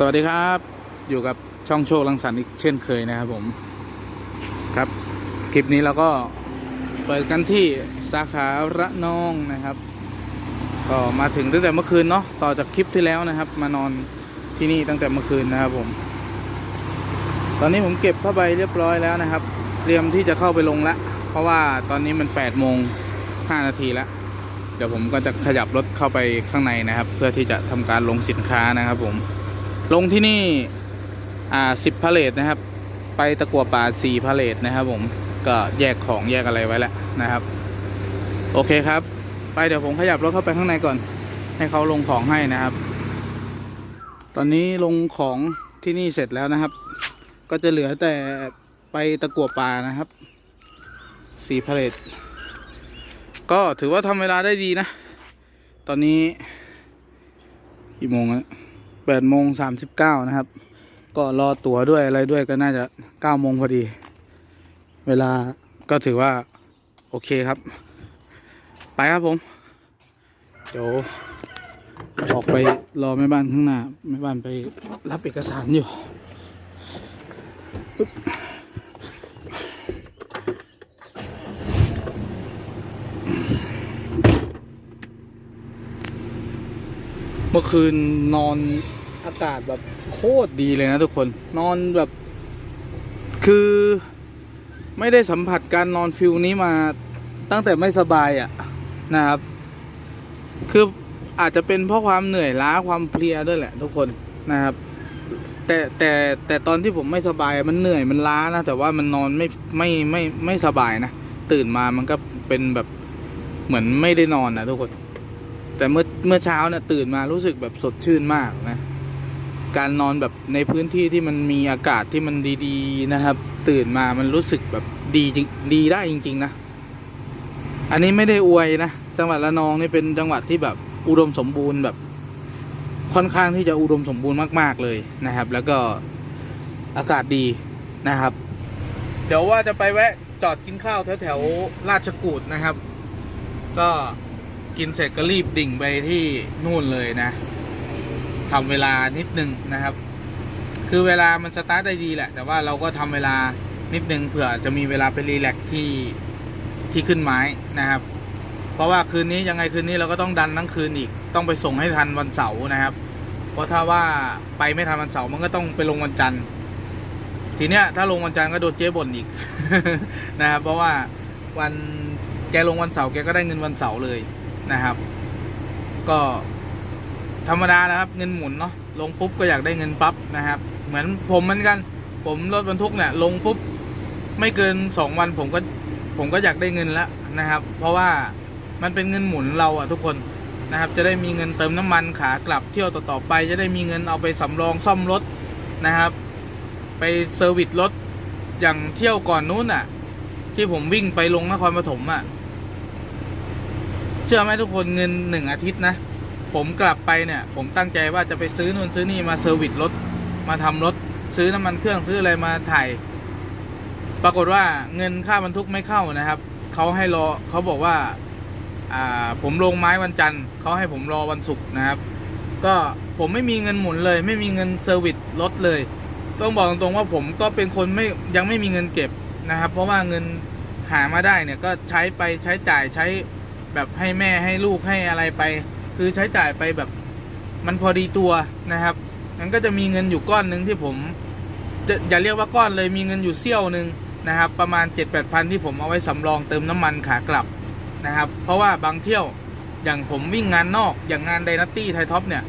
สวัสดีครับ อยู่กับช่องโชคลังสรรค์อีกเช่นเคยนะครับผมครับ คลิปนี้เราก็เปิดกันที่สาขาระนองนะครับ ก็มาถึงตั้งแต่เมื่อคืนเนาะต่อจากคลิปที่แล้วนะครับ มานอนที่นี่ตั้งแต่เมื่อคืนนะครับผม ตอนนี้ผมเก็บผ้าใบเรียบร้อยแล้วนะครับ เตรียมที่จะเข้าไปลงละเพราะว่าตอนนี้มัน8โมง5นาทีแล้วเดี๋ยวผมก็จะขยับรถเข้าไปข้างในนะครับ เพื่อที่จะทำการลงสินค้านะครับผม ลงที่นี่อ่าสิบพาเลทนะครับ ไปตะกัวป่าสี่พาเลทนะครับผมก็แยกของแยกอะไรไว้แล้วนะครับ โอเคครับ ไปเดี๋ยวผมขยับรถเข้าไปข้างในก่อน ให้เขาลงของให้นะครับ ตอนนี้ลงของที่นี่เสร็จแล้วนะครับ ก็จะเหลือแต่ไปตะกัวป่านะครับสี่พาเลทก็ถือว่าทำเวลาได้ดีนะ ตอนนี้กี่โมงแล้ว แปดโมงสามสิบเก้านะครับ ก็รอตั๋วด้วยอะไรด้วยก็น่าจะเก้าโมงพอดี เวลาก็ถือว่า โอเคครับ ไปครับผม เดี๋ยวออกไปรอแม่บ้านข้างหน้าแม่บ้านไปรับเอกสารอยู่ เมื่อคืนนอนอากาศแบบโคตรดีเลยนะทุกคนนอนแบบ คือไม่ได้สัมผัสการนอนฟิลนี้มาตั้งแต่ไม่สบายอะ่ะนะครับ คืออาจจะเป็นเพราะความเหนื่อยล้าความเพลียด้วยแหละ ทุกคนนะครับ แต่แต่แต่ตอนที่ผมไม่สบายมันเหนื่อยมันล้านะแต่ว่ามันนอนไม่ไม่ไม่ไม่สบายนะตื่นมามันก็เป็นแบบเหมือนไม่ได้นอนนะทุกคน แต่เมื่อเมื่อเช้าเนี่ยตื่นมารู้สึกแบบสดชื่นมากนะ การนอนแบบในพื้นที่ที่มันมีอากาศที่มันดี ๆ นะครับ ตื่นมามันรู้สึกแบบดีจริงดีได้จริง ๆ นะ อันนี้ไม่ได้อวยนะ จังหวัดระนองนี่เป็นจังหวัดที่แบบอุดมสมบูรณ์แบบ ค่อนข้างที่จะอุดมสมบูรณ์มาก ๆเลยนะครับ แล้วก็อากาศดีนะครับ เดี๋ยวว่าจะไปแวะจอดกินข้าวแถวๆราชกูดนะครับ ก็ กินเสร็จก็รีบดิ่งไปที่นู่นเลยนะทำเวลานิดนึงนะครับ คือเวลามันสตาร์ทได้ดีแหละ แต่ว่าเราก็ทำเวลานิดนึงเผื่อจะมีเวลาไปรีแลกซ์ที่ที่ขึ้นไม้นะครับ เพราะว่าคืนนี้ยังไงคืนนี้เราก็ต้องดันทั้งคืนอีก ต้องไปส่งให้ทันวันเสาร์นะครับ เพราะถ้าว่าไปไม่ทันวันเสาร์มันก็ต้องไปลงวันจันทร์ ทีเนี้ยถ้าลงวันจันทร์ก็โดนเจ๊บ่นอีกนะครับ เพราะว่าวันแกลงวันเสาร์แกก็ได้เงินวันเสาร์เลย นะครับ ก็ธรรมดานะครับ เงินหมุนเนาะลงปุ๊บก็อยากได้เงินปั๊บนะครับ เหมือนผมเหมือนกัน ผมรถบรรทุกเนี่ยลงปุ๊บไม่เกินสองวันผมก็ผมก็อยากได้เงินแล้วนะครับ เพราะว่ามันเป็นเงินหมุนเราอะทุกคนนะครับ จะได้มีเงินเติมน้ำมันขากลับเที่ยวต่อๆไป จะได้มีเงินเอาไปสำรองซ่อมรถนะครับ ไปเซอร์วิสรถอย่างเที่ยวก่อนนู้นอะที่ผมวิ่งไปลงนครปฐมอะ เชื่อไหมทุกคนเงินหนึ่งอาทิตย์นะ ผมกลับไปเนี่ย ผมตั้งใจว่าจะไปซื้อนู่นซื้อนี่มาเซอร์วิสรถ มาทำรถ ซื้อน้ำมันเครื่องซื้ออะไรมาถ่าย ปรากฏว่าเงินค่าบรรทุกไม่เข้านะครับเขาให้รอเขาบอกว่าอ่าผมลงไม้วันจันทร์เขาให้ผมรอวันศุกร์นะครับ ก็ผมไม่มีเงินหมุนเลย ไม่มีเงินเซอร์วิสรถเลย ต้องบอกตรงๆว่าผมก็เป็นคนไม่ยังไม่มีเงินเก็บนะครับ เพราะว่าเงินหามาได้เนี่ยก็ใช้ไปใช้จ่ายใช้ แบบให้แม่ให้ลูกให้อะไรไป คือใช้จ่ายไปแบบมันพอดีตัวนะครับมันก็จะมีเงินอยู่ก้อนหนึ่งที่ผม จะอย่าเรียกว่าก้อนเลยมีเงินอยู่เสี้ยวหนึ่งนะครับ ประมาณ 7 8 0 0พันที่ผมเอาไว้สำรองเติมน้ำมันขากลับนะครับ เพราะว่าบางเที่ยวอย่างผมวิ่งงานนอกอย่างงานไดนัตตี้ไทท็อปเนี่ย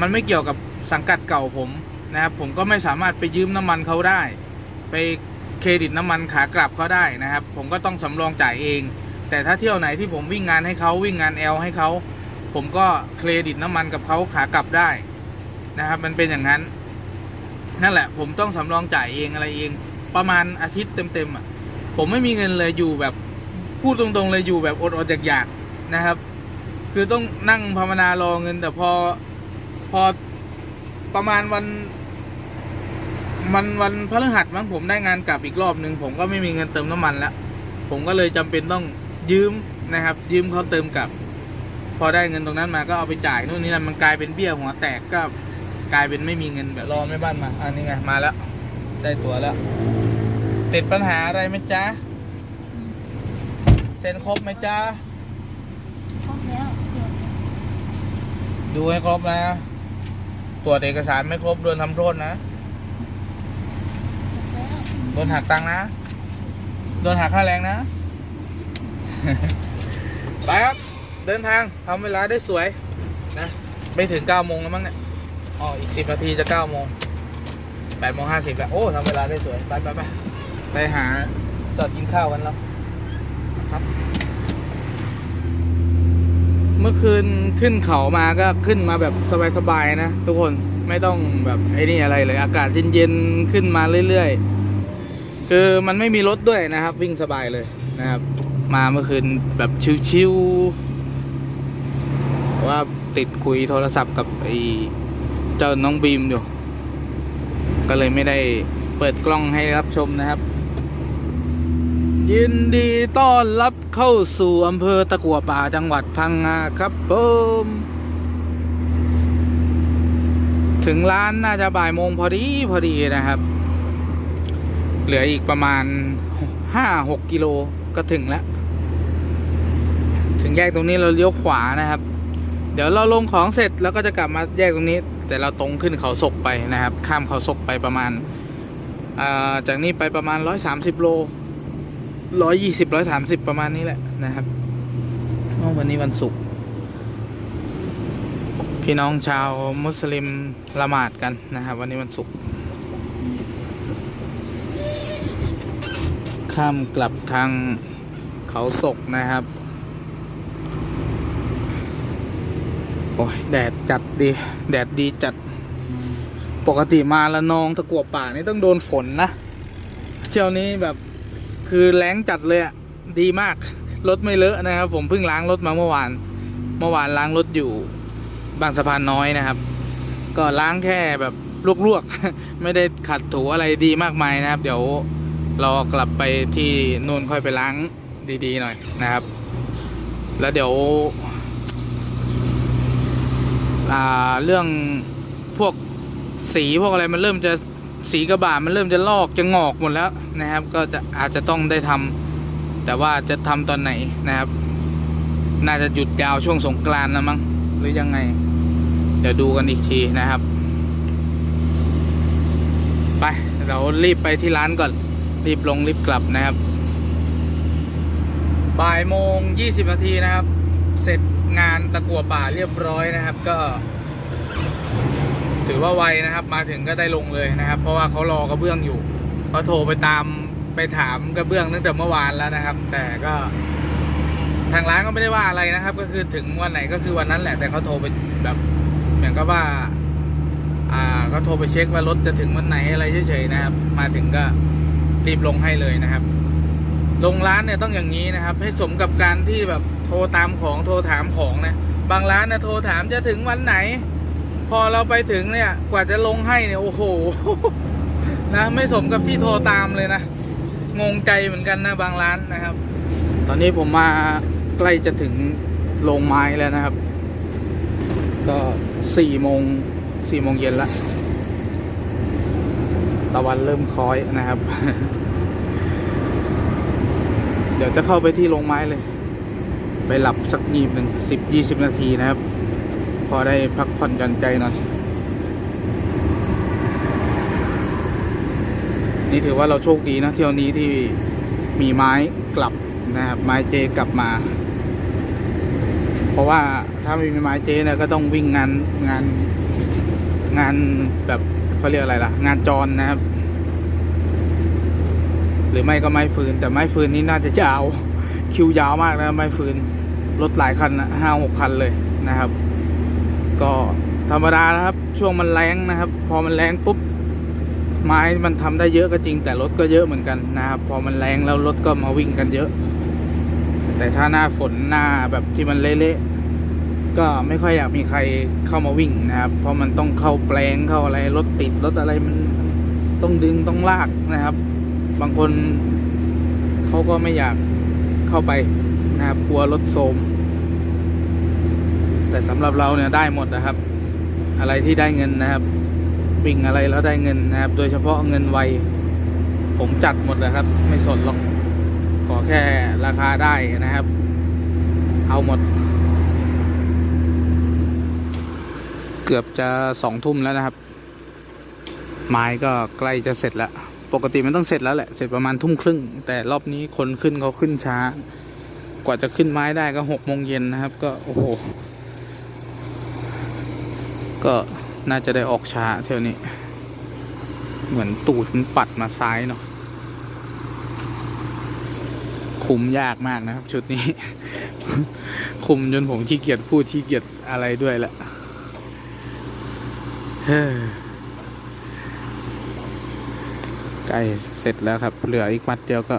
มันไม่เกี่ยวกับสังกัดเก่าผมนะครับ ผมก็ไม่สามารถไปยืมน้ำมันเขาได้ ไปเครดิตน้ำมันขากลับเขาได้นะครับ ผมก็ต้องสำรองจ่ายเอง แต่ถ้าเที่ยวไหนที่ผมวิ่งงานให้เขาวิ่งงานแอลให้เขาผมก็เครดิตน้ำมันกับเขาขากลับได้นะครับ มันเป็นอย่างนั้น นั่นแหละ ผมต้องสำรองจ่ายเองอะไรเอง ประมาณอาทิตย์เต็มๆอะผมไม่มีเงินเลยอยู่แบบพูดตรงๆเลยอยู่แบบอดๆอยากๆนะครับ คือต้องนั่งภาวนารอเงิน แต่พอพอประมาณวันมันวันพฤหัสมั้งผมได้งานกลับอีกรอบหนึ่งผมก็ไม่มีเงินเติมน้ำมันแล้ว ผมก็เลยจำเป็นต้อง ยืมนะครับ ยืมเขาเติมกลับ พอได้เงินตรงนั้นมาก็เอาไปจ่ายนู่นนี่นั่นมันกลายเป็นเบี้ยหัวแตกก็กลายเป็นไม่มีเงินแบบรอแม่บ้านมาอันนี้ไงมาแล้ว ได้ตั๋วแล้ว ติดปัญหาอะไรไหมจ๊ะเซ็นครบไหมจ๊ะครบแล้วเดี๋ยวดูให้ครบนะตรวจเอกสารไม่ครบโดนทำโทษนะครบแล้วโดนหักตังค์นะโดนหักค่าแรงนะ ไปครับ เดินทางทำเวลาได้สวยนะไม่ถึง9โมงแล้วมั้งเนี่ยอ๋ออีก10นาทีจะ9โมง8โมง50แล้ว โอ้ทำเวลาได้สวย ไปไปไปไปหาจอดกินข้าวกันแล้วครับ เมื่อคืนขึ้นเขามาก็ขึ้นมาแบบสบายๆนะ ทุกคนไม่ต้องแบบไอ้นี่อะไรเลย อากาศเย็นๆขึ้นมาเรื่อยๆ คือมันไม่มีรถด้วยนะครับ วิ่งสบายเลยนะครับ มาเมื่อคืนแบบชิวๆว่าติดคุยโทรศัพท์กับไอ้เจ้าน้องบีมอยู่ ก็เลยไม่ได้เปิดกล้องให้รับชมนะครับ ยินดีต้อนรับเข้าสู่อำเภอตะกัวป่าจังหวัดพังงาครับผมถึงร้านน่าจะบ่ายโมงพอดีพอดีนะครับ เหลืออีกประมาณห้าหกกิโลก็ถึงแล้ว ถึงแยกตรงนี้เราเลี้ยวขวานะครับ เดี๋ยวเราลงของเสร็จแล้วก็จะกลับมาแยกตรงนี้ แต่เราตรงขึ้นเขาศกไปนะครับ ข้ามเขาศกไปประมาณจากนี้ไปประมาณ 130 โล 120 130 ประมาณนี้แหละนะครับวันนี้วันศุกร์พี่น้องชาวมุสลิมละหมาดกันนะครับ วันนี้วันศุกร์ข้ามกลับทางเขาศกนะครับ โอ้ยแดดจัดดีแดดดีจัด ปกติมาละนองตะกัวป่านี่ต้องโดนฝนนะ เที่ยวนี้แบบคือแรงจัดเลยอะดีมากรถไม่เลอะนะครับ ผมเพิ่งล้างรถมาเมื่อวาน เมื่อวานล้างรถอยู่บางสะพานน้อยนะครับ ก็ล้างแค่แบบลวกๆ ไม่ได้ขัดถูอะไรดีมากมายนะครับ เดี๋ยวรอกลับไปที่นู่นค่อยไปล้างดีๆหน่อยนะครับ แล้วเดี๋ยว เรื่องพวกสีพวกอะไรมันเริ่มจะสีกระบะมันเริ่มจะลอกจะงอกหมดแล้วนะครับ ก็จะอาจจะต้องได้ทำแต่ว่าจะทำตอนไหนนะครับ น่าจะหยุดยาวช่วงสงกรานต์นะมั้งหรือยังไง เดี๋ยวดูกันอีกทีนะครับ ไปเรารีบไปที่ร้านก่อน รีบลงรีบกลับนะครับบ่ายโมงยี่สิบนาทีนะครับ เสร็จ งานตะกัวป่าเรียบร้อยนะครับ ก็ ถือว่าไวนะครับ มาถึงก็ได้ลงเลยนะครับ เพราะว่าเขารอกระเบื้องอยู่เขาโทรไปตามไปถามกระเบื้องตั้งแต่เมื่อวานแล้วนะครับ แต่ก็ทางร้านก็ไม่ได้ว่าอะไรนะครับ ก็คือถึงวันไหนก็คือวันนั้นแหละ แต่เขาโทรไปแบบเหมือนกับว่า อ่าก็โทรไปเช็คว่ารถจะถึงวันไหนอะไรเฉยๆนะครับ มาถึงก็รีบลงให้เลยนะครับ ลงร้านเนี่ยต้องอย่างนี้นะครับ ให้สมกับการที่แบบโทรตามของโทรถามของนะบางร้านเนี่ยโทรถามจะถึงวันไหน พอเราไปถึงเนี่ยกว่าจะลงให้เนี่ยโอ้โหนะไม่สมกับที่โทรตามเลยนะงงใจเหมือนกันนะบางร้านนะครับ ตอนนี้ผมมาใกล้จะถึงโรงไม้แล้วนะครับ ก็สี่โมงสี่โมงเย็นละตะวันเริ่มคล้อยนะครับ เดี๋ยวจะเข้าไปที่โรงไม้เลย ไปหลับสักยีบหนึ่งสิบยี่สิบนาทีนะครับ พอได้พักผ่อนหย่อนใจหน่อยนี่ถือว่าเราโชคดีนะเที่ยวนี้ที่มีไม้กลับนะครับไม้เจกลับมา เพราะว่าถ้าไม่มีไม้เจเนี่ยก็ต้องวิ่งงานงานงานแบบเขาเรียกอะไรล่ะ งานจรนะครับ หรือไม่ก็ไม้ฟืน แต่ไม้ฟืนนี่น่าจะยาวคิวยาวมากนะไม้ฟืนรถหลายคันนะห้าหกคันเลยนะครับ ก็ธรรมดานะครับ ช่วงมันแรงนะครับ พอมันแรงปุ๊บไม้มันทำได้เยอะก็จริง แต่รถก็เยอะเหมือนกันนะครับ พอมันแรงแล้วรถก็มาวิ่งกันเยอะ แต่ถ้าหน้าฝนหน้าแบบที่มันเละๆก็ไม่ค่อยอยากมีใครเข้ามาวิ่งนะครับ เพราะมันต้องเข้าแปลงเข้าอะไรรถติดรถอะไรมันต้องดึงต้องลากนะครับ บางคนเขาก็ไม่อยากเข้าไปนะครับกลัวรถโทมแต่สำหรับเราเนี่ยได้หมดนะครับ อะไรที่ได้เงินนะครับวิ่งอะไรแล้วได้เงินนะครับ โดยเฉพาะเงินไวผมจัดหมดนะครับ ไม่สนหรอก ขอแค่ราคาได้นะครับ เอาหมด เกือบจะสองทุ่มแล้วนะครับ ไม้ก็ใกล้จะเสร็จแล้ว ปกติมันต้องเสร็จแล้วแหละ เสร็จประมาณทุ่มครึ่ง แต่รอบนี้คนขึ้นเขาขึ้นช้า กว่าจะขึ้นไม้ได้ก็หกโมงเย็นนะครับ ก็โอ้โห ก็น่าจะได้ออกช้าเท่านี้ เหมือนตูดมันปัดมาซ้ายเนาะ คุมยากมากนะครับ ชุดนี้ คุมจนผมขี้เกียจพูดขี้เกียจอะไรด้วยละเฮ้อใก ล้เสร็จแล้วครับ เหลืออีกมัดเดียวก็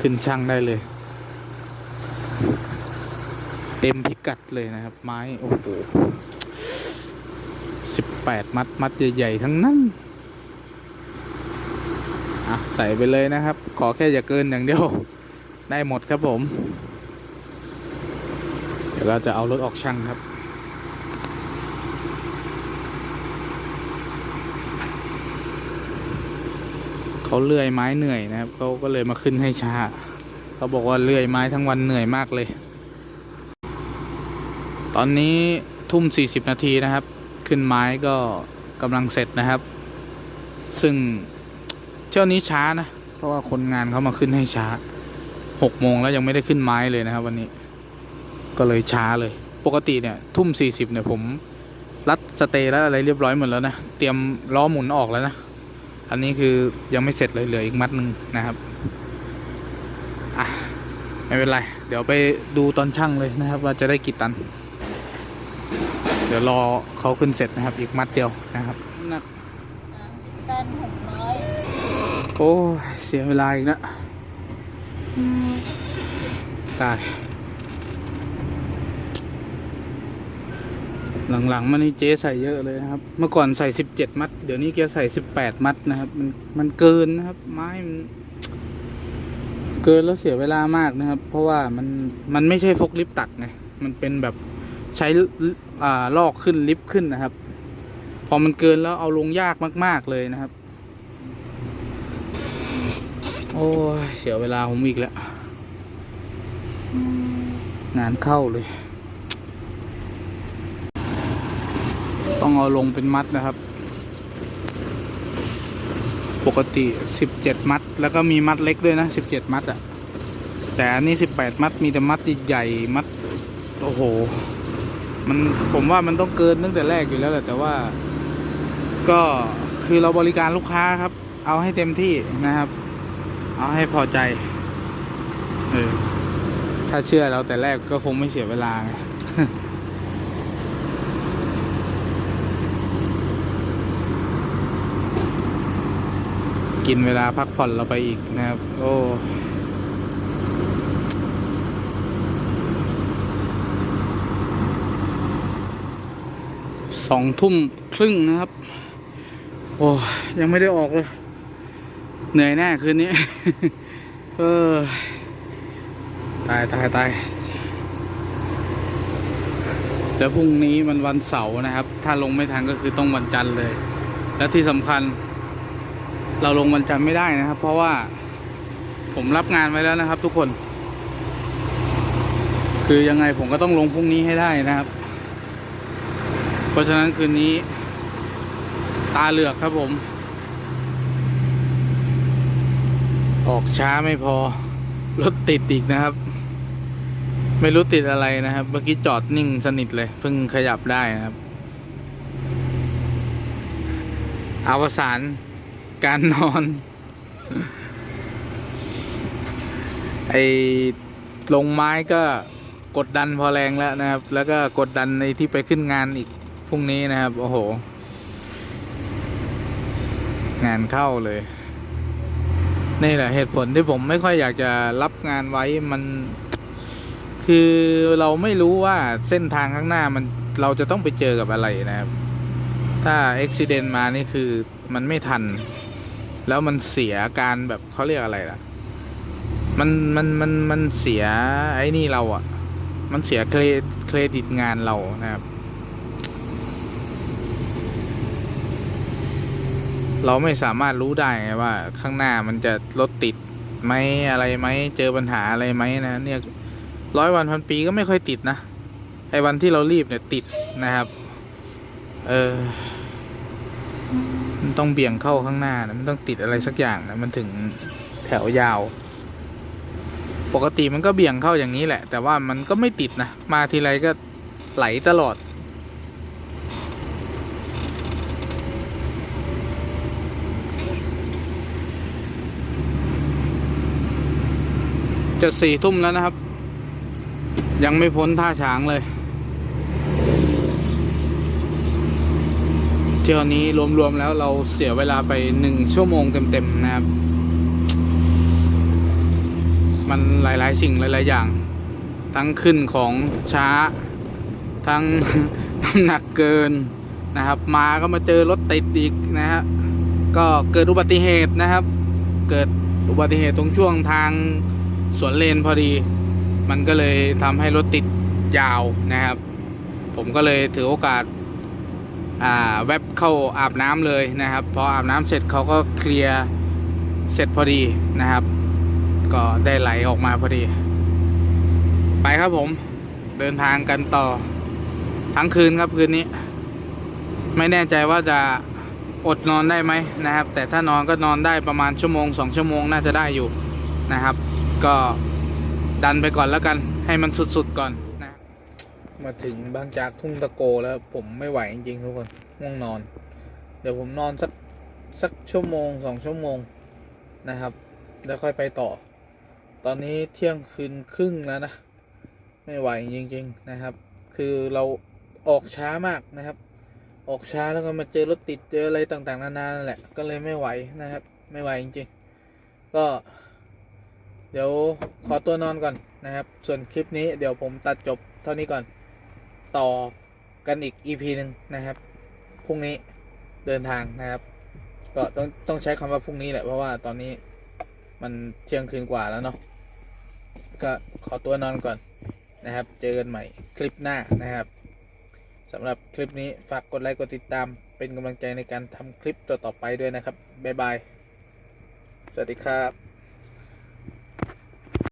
ขึ้นช่างได้เลย เต็มพิกัดเลยนะครับ ไม้ โอ้โหสิบแปดมัด มัดใหญ่ๆ ทั้งนั้น อะ ใส่ไปเลยนะครับ ขอแค่อย่าเกินอย่างเดียว ได้หมดครับผม เดี๋ยวเราจะเอารถออกช่างครับ เขาเลื่อยไม้เหนื่อยนะครับเขาก็เลยมาขึ้นให้ช้าเขาบอกว่าเลื่อยไม้ทั้งวันเหนื่อยมากเลย ตอนนี้ทุ่ม 40 นาทีนะครับ ขึ้นไม้ก็กำลังเสร็จนะครับ ซึ่งเที่ยวนี้ช้านะ เพราะว่าคนงานเขามาขึ้นให้ช้าหกโมงแล้วยังไม่ได้ขึ้นไม้เลยนะครับ วันนี้ก็เลยช้าเลย ปกติเนี่ยทุ่ม 40เนี่ยผมรัดสเตย์แล้วอะไรเรียบร้อยหมดแล้วนะ เตรียมล้อหมุนออกแล้วนะ อันนี้คือยังไม่เสร็จเลยเหลืออีกมัดหนึ่งนะครับอะไม่เป็นไร เดี๋ยวไปดูตอนช่างเลยนะครับ ว่าจะได้กี่ตัน เดี๋ยวรอเขาขึ้นเสร็จนะครับ อีกมัดเดียวนะครับหนักสามสิบตันหกร้อยโอ้ยเสียเวลาอีกนะตาย หลังๆมานี่เจ๊ใส่เยอะเลยครับ เมื่อก่อนใส่สิบเจ็ดมัด เดี๋ยวนี้แกใส่สิบแปดมัดนะครับ มันมันเกินนะครับ ไม้มันเกินแล้วเสียเวลามากนะครับ เพราะว่ามันมันไม่ใช่ฟกลิฟต์ตักไงมันเป็นแบบใช้อ่าลอกขึ้นลิฟต์ขึ้นนะครับ พอมันเกินแล้วเอาลงยากมาก ๆเลยนะครับ โอ้ยเสียเวลาผมอีกแล้วงานเข้าเลย ต้องเอาลงเป็นมัดนะครับ ปกติสิบเจ็ดมัด แล้วก็มีมัดเล็กด้วยนะสิบเจ็ดมัดอะแต่อันนี้สิบแปดมัดมีแต่มัดใหญ่มัด โอ้โห มันผมว่ามันต้องเกินตั้งแต่แรกอยู่แล้วแหละแต่ว่า ก็คือเราบริการลูกค้าครับ เอาให้เต็มที่นะครับ เอาให้พอใจเออถ้าเชื่อเราแต่แรกก็คงไม่เสียเวลาไง กินเวลาพักผ่อนเราไปอีกนะครับ โอ้สองทุ่มครึ่งนะครับ โอ้ยังไม่ได้ออกเลย เหนื่อยแน่คืนนี้ เออ ตายตายตายแล้วพรุ่งนี้มันวันเสาร์นะครับ ถ้าลงไม่ทันก็คือต้องวันจันทร์เลย และที่สำคัญ เราลงวันจันทร์ไม่ได้นะครับ เพราะว่าผมรับงานไว้แล้วนะครับ ทุกคน คือยังไงผมก็ต้องลงพรุ่งนี้ให้ได้นะครับ เพราะฉะนั้นคืนนี้ ตาเหลือกครับผม ออกช้าไม่พอรถติดอีกนะครับ ไม่รู้ติดอะไรนะครับ เมื่อกี้จอดนิ่งสนิทเลย เพิ่งขยับได้นะครับอวสาน การนอน ไอลงไม้ก็กดดันพอแรงแล้วนะครับ แล้วก็กดดันในที่ไปขึ้นงานอีกพรุ่งนี้นะครับ โอ้โห งานเข้าเลย นี่แหละเหตุผลที่ผมไม่ค่อยอยากจะรับงานไว้มันคือเราไม่รู้ว่าเส้นทางข้างหน้ามันเราจะต้องไปเจอกับอะไรนะครับ ถ้าอุบิเหตุมานี่คือมันไม่ทัน แล้วมันเสียการแบบเขาเรียกอะไรล่ะ มันมันมันมันเสียไอ้นี่เราอะ่ะ มันเสียเครเครดิตงานเรานะครับ เราไม่สามารถรู้ได้ไงว่า ข้างหน้ามันจะรถติดไหมอะไรไหมเจอปัญหาอะไรไหมนะเนี่ยร้อยวันพันปีก็ไม่ค่อยติดนะไอ้วันที่เรารีบเนี่ยติดนะครับ เออ มันต้องเบี่ยงเข้าข้างหน้านะมันต้องติดอะไรสักอย่างนะมันถึงแถวยาว ปกติมันก็เบี่ยงเข้าอย่างนี้แหละ แต่ว่ามันก็ไม่ติดนะ มาทีไรก็ไหลตลอด จะสี่ทุ่มแล้วนะครับ ยังไม่พ้นท่าช้างเลย เที่ยวนี้รวมๆแล้วเราเสียเวลาไปหนึ่งชั่วโมงเต็มๆนะครับ มันหลายๆสิ่งหลายๆอย่าง ทั้งขึ้นของช้า ทั้งน้ำหนักเกินนะครับ มาก็มาเจอรถติดอีกนะฮะก็เกิดอุบัติเหตุนะครับ เกิดอุบัติเหตุตรงช่วงทางสวนเลนพอดี มันก็เลยทำให้รถติดยาวนะครับ ผมก็เลยถือโอกาส แวบเข้าอาบน้ำเลยนะครับ พออาบน้ำเสร็จเขาก็เคลียร์เสร็จพอดีนะครับ ก็ได้ไหลออกมาพอดี ไปครับผมเดินทางกันต่อ ทั้งคืนครับคืนนี้ ไม่แน่ใจว่าจะอดนอนได้ไหมนะครับ แต่ถ้านอนก็นอนได้ประมาณชั่วโมงสองชั่วโมงน่าจะได้อยู่นะครับ ก็ดันไปก่อนแล้วกันให้มันสุดๆก่อน มาถึงบางจากทุ่งตะโกแล้วผมไม่ไหวจริงๆทุกคนง่วงนอน เดี๋ยวผมนอนสักสักชั่วโมงสองชั่วโมงนะครับ แล้วค่อยไปต่อ ตอนนี้เที่ยงคืนครึ่งแล้วนะ ไม่ไหวจริงๆนะครับ คือเราออกช้ามากนะครับ ออกช้าแล้วก็มาเจอรถติดเจออะไรต่างๆนานานั่นแหละ ก็เลยไม่ไหวนะครับ ไม่ไหวจริงๆ ก็ เดี๋ยวขอตัวนอนก่อนนะครับ ส่วนคลิปนี้เดี๋ยวผมตัดจบเท่านี้ก่อน ต่อกันอีก EP หนึ่งนะครับ พรุ่งนี้เดินทางนะครับ ก็ต้องต้องใช้คำว่าพรุ่งนี้แหละเพราะว่าตอนนี้มันเที่ยงคืนกว่าแล้วเนาะ ก็ขอตัวนอนก่อนนะครับ เจอกันใหม่คลิปหน้านะครับสำหรับคลิปนี้ฝากกดไลค์กดติดตาม เป็นกำลังใจในการทำคลิปต่อๆไปด้วยนะครับ บ๊ายบาย สวัสดีครับ